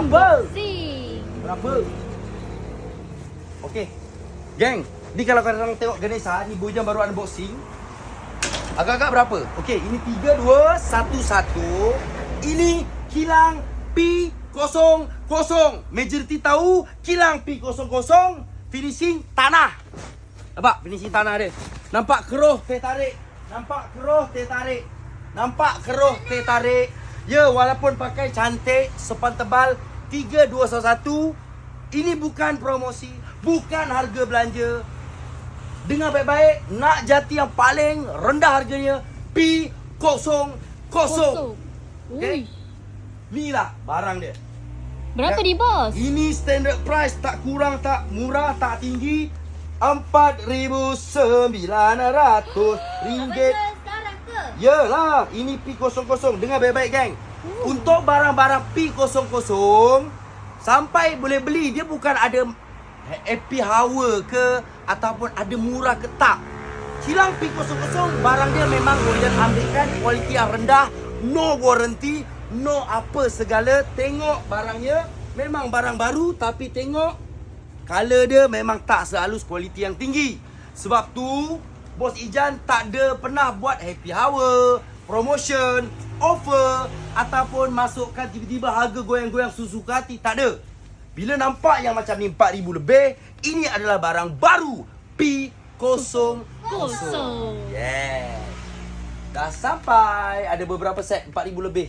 Berapa? Berapa? Okey. Geng, ni kalau korang tengok Ganesha, ni Bojan baru unboxing. Agak-agak berapa? Okey, ini 3 2 1 1. Ini kilang P00. Majority tahu kilang P00 finishing tanah. Nampak finishing tanah dia. Nampak keruh teh tarik. Nampak keruh teh tarik. Nampak keruh teh tarik. Ya, walaupun pakai cantik, sepan tebal 3211 ini bukan promosi, bukan harga belanja. Dengar baik-baik, nak jati yang paling rendah harganya P00. Kosong. Okay. Ui. Ni lah barang dia. Berapa Ya. ni bos? Ini standard price tak kurang tak murah tak tinggi 4900 ringgit. Yalah, ini P00. Dengar baik-baik geng. Untuk barang-barang P00 sampai boleh beli dia bukan ada happy hour ke ataupun ada murah ke tak. Kilang P00 barang dia memang boleh ambilkan kualiti yang rendah, no warranty, no apa segala. Tengok barangnya memang barang baru tapi tengok color dia memang tak sehalus kualiti yang tinggi. Sebab tu Bos Ijan tak ada pernah buat happy hour, promotion, offer ataupun masukkan tiba-tiba harga goyang-goyang susu hati. Tak ada. Bila nampak yang macam ni 4000 lebih, ini adalah barang baru P00. Kosong. Yeah. Dah sampai. Ada beberapa set 4000 lebih.